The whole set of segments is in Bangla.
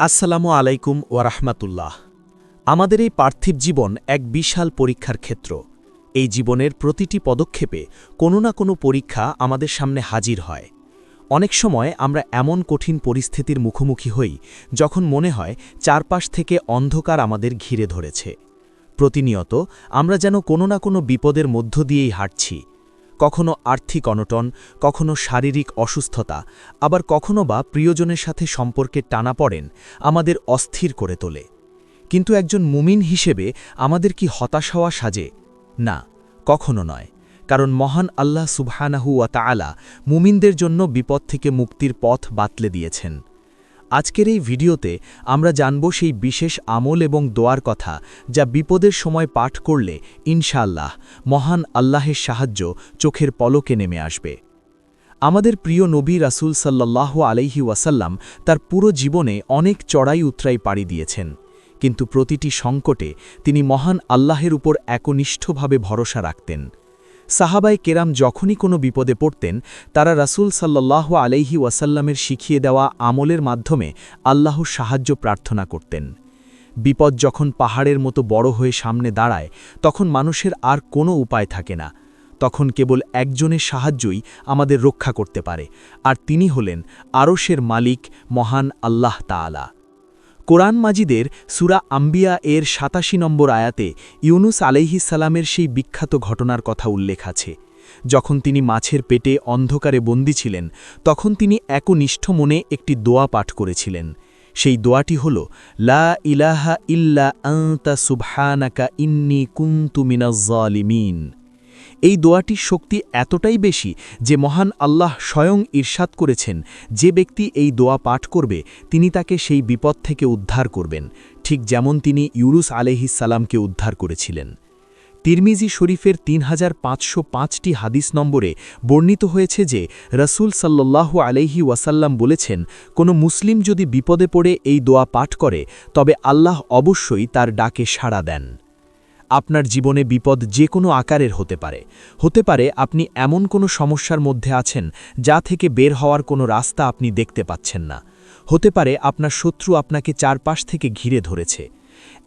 আসসালামু আলাইকুম ওয়ারাহমাতুল্লাহ আমাদের এই পার্থিব জীবন এক বিশাল পরীক্ষার ক্ষেত্র। এই জীবনের প্রতিটি পদক্ষেপে কোনো না কোনো পরীক্ষা আমাদের সামনে হাজির হয়। অনেক সময় আমরা এমন কঠিন পরিস্থিতির মুখোমুখি হই যখন মনে হয় চারপাশ থেকে অন্ধকার আমাদের ঘিরে ধরেছে। প্রতিনিয়ত আমরা যেন কোনো না কোনো বিপদের মধ্য দিয়েই হাঁটছি। কখনো আর্থিক অনটন, কখনো শারীরিক অসুস্থতা, আবার কখনো বা প্রিয়জনের সাথে সম্পর্কে টানা পড়েন, আমাদের অস্থির করে তোলে। কিন্তু একজন মুমিন হিসেবে আমাদের কি হতাশ হওয়া সাজে? না, কখনো নয়। কারণ মহান আল্লাহ সুবহানাহু ওয়া তাআলা মুমিনদের জন্য বিপদ থেকে মুক্তির পথ বাতলে দিয়েছেন। আজকের এই ভিডিওতে আমরা জানব সেই বিশেষ আমল এবং দোয়ার কথা যা বিপদের সময় পাঠ করলে ইনশাআল্লাহ মহান আল্লাহের সাহায্য চোখের পলকে নেমে আসবে। আমাদের প্রিয় নবী রাসুল সাল্লাহ আলাইহি ওয়াসাল্লাম তার পুরো জীবনে অনেক চড়াই উতরাই পাড়ি দিয়েছেন। কিন্তু প্রতিটি সংকটে তিনি মহান আল্লাহের উপর একনিষ্ঠভাবে ভরসা রাখতেন। সাহাবাই কেরাম যখনই কোনো বিপদে পড়তেন, তারা রাসুল সাল্লাহ আলাইহি ওয়াসাল্লামের শিখিয়ে দেওয়া আমলের মাধ্যমে আল্লাহর সাহায্য প্রার্থনা করতেন। বিপদ যখন পাহাড়ের মতো বড় হয়ে সামনে দাঁড়ায়, তখন মানুষের আর কোনো উপায় থাকে না। তখন কেবল একজনের সাহায্যই আমাদের রক্ষা করতে পারে, আর তিনি হলেন আরশের মালিক মহান আল্লাহ তাআলা। কোরআন মাজিদের সুরা আম্বিয়া এর সাতাশি নম্বর আয়াতে ইউনুস আলাইহিসালামের সেই বিখ্যাত ঘটনার কথা উল্লেখ আছে। যখন তিনি মাছের পেটে অন্ধকারে বন্দী ছিলেন, তখন তিনি একনিষ্ঠ মনে একটি দোয়া পাঠ করেছিলেন। সেই দোয়াটি হল, লা ইলাহা ইল্লা আন্তা সুবহানাকা ইন্নি কুন্তু মিনাজ্জালিমিন। এই দোয়াটির শক্তি এতটাই বেশি যে মহান আল্লাহ স্বয়ং ঈর্ষাদ করেছেন, যে ব্যক্তি এই দোয়া পাঠ করবে, তিনি তাকে সেই বিপদ থেকে উদ্ধার করবেন, ঠিক যেমন তিনি ইউরুস আলহিসাল্লামকে উদ্ধার করেছিলেন। তিরমিজি শরীফের তিন হাজার পাঁচশো পাঁচটি হাদিস নম্বরে বর্ণিত হয়েছে যে, রসুল সাল্লাল্লাহু আলাইহি ওয়াসাল্লাম বলেছেন, কোনো মুসলিম যদি বিপদে পড়ে এই দোয়া পাঠ করে, তবে আল্লাহ অবশ্যই তার ডাকে সাড়া দেন। আপনার জীবনে বিপদ যে কোনো আকারের হতে পারে। হতে পারে আপনি এমন কোনো সমস্যার মধ্যে আছেন যা থেকে বের হওয়ার কোনো রাস্তা আপনি দেখতে পাচ্ছেন না। হতে পারে আপনার শত্রু আপনাকে চারপাশ থেকে ঘিরে ধরেছে।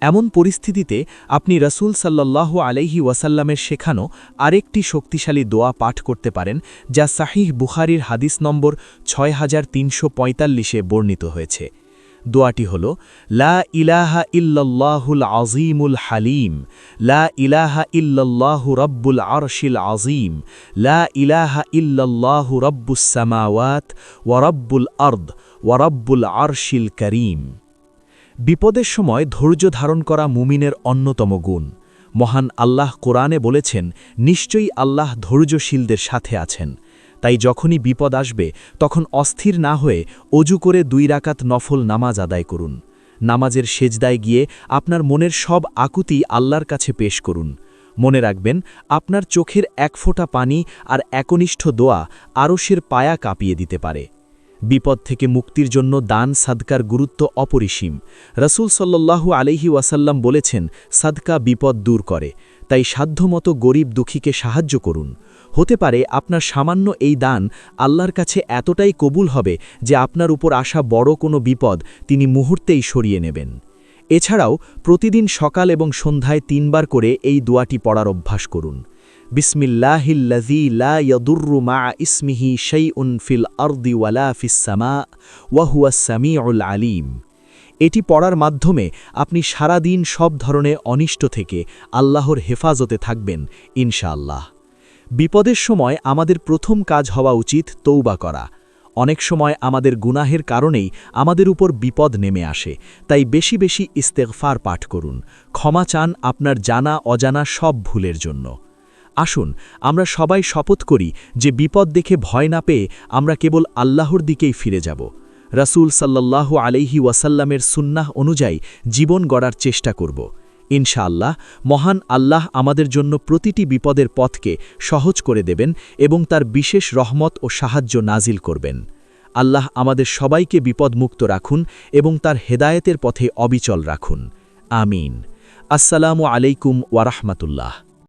এমন পরিস্থিতিতে আপনি রসুল সাল্লাহ আলাইহি ওয়াসাল্লামের শেখানো আরেকটি শক্তিশালী দোয়া পাঠ করতে পারেন, যা সাহিহ বুখারির হাদিস নম্বর ছয় হাজার তিনশো বর্ণিত হয়েছে। দোয়াটি হল, লা ইলাহা ইল্লাল্লাহুল আজিমুল হালিম, লা ইলাহা ইল্লাল্লাহু রব্বুল আরশিল আজিম লা ইলাহা ইল্লাল্লাহু রব্বুস সামাওয়াত ওয়া রব্বুল আর্দ ওয়া রব্বুল আরশিল করিম। বিপদের সময় ধৈর্য ধারণ করা মুমিনের অন্যতম গুণ। মহান আল্লাহ কোরআনে বলেছেন, নিশ্চয়ই আল্লাহ ধৈর্যশীলদের সাথে আছেন। তাই যখনই বিপদ আসবে, তখন অস্থির না হয়ে অজু করে দুই রাকাত নফল নামাজ আদায় করুন। নামাজের সেজদায় গিয়ে আপনার মনের সব আকুতি আল্লাহর কাছে পেশ করুন। মনে রাখবেন, আপনার চোখের এক ফোঁটা পানি আর একনিষ্ঠ দোয়া আরশের পায়া কাঁপিয়ে দিতে পারে। বিপদ থেকে মুক্তির জন্য দান সাদকার গুরুত্ব অপরিসীম। রসুল সাল্লাল্লাহু আলহি ওয়াসাল্লাম বলেছেন, সাদকা বিপদ দূর করে, তাই সাধ্যমতো গরিব দুঃখীকে সাহায্য করুন। হতে পারে আপনার সামান্য এই দান আল্লাহর কাছে এতটাই কবুল হবে যে আপনার উপর আসা বড় কোনো বিপদ তিনি মুহূর্তেই সরিয়ে নেবেন। এছাড়াও প্রতিদিন সকাল এবং সন্ধ্যায় তিনবার করে এই দোয়াটি পড়ার অভ্যাস করুন। বিসমিল্লাহিল্লাজি লা ইয়াদুররু মা ইসমিহি শাইউন ফিল আরদি ওয়ালা ফিস-সামা ওয়া হুয়াস সামিউল আলিম। এটি পড়ার মাধ্যমে আপনি সারা দিন সব ধরনের অনিষ্ট থেকে আল্লাহর হেফাজতে থাকবেন, ইনশাআল্লাহ। বিপদের সময় আমাদের প্রথম কাজ হওয়া উচিত তৌবা করা। অনেক সময় আমাদের গুনাহের কারণেই আমাদের উপর বিপদ নেমে আসে, তাই বেশি বেশি ইস্তেগফার পাঠ করুন। ক্ষমা চান আপনার জানা অজানা সব ভুলের জন্য। আসুন, আমরা সবাই শপথ করি যে বিপদ দেখে ভয় না পেয়ে আমরা কেবল আল্লাহর দিকেই ফিরে যাব। রাসুল সাল্লাল্লাহু আলাইহি ওয়াসাল্লামের সুন্নাহ অনুযায়ী জীবন গড়ার চেষ্টা করব। ইনশাআল্লাহ, মহান আল্লাহ আমাদের জন্য প্রতিটি বিপদের পথকে সহজ করে দেবেন এবং তার বিশেষ রহমত ও সাহায্য নাজিল করবেন। আল্লাহ আমাদের সবাইকে বিপদমুক্ত রাখুন এবং তার হেদায়েতের পথে অবিচল রাখুন। আমিন। আসসালামু আলাইকুম ওয়ারাহমাতুল্লাহ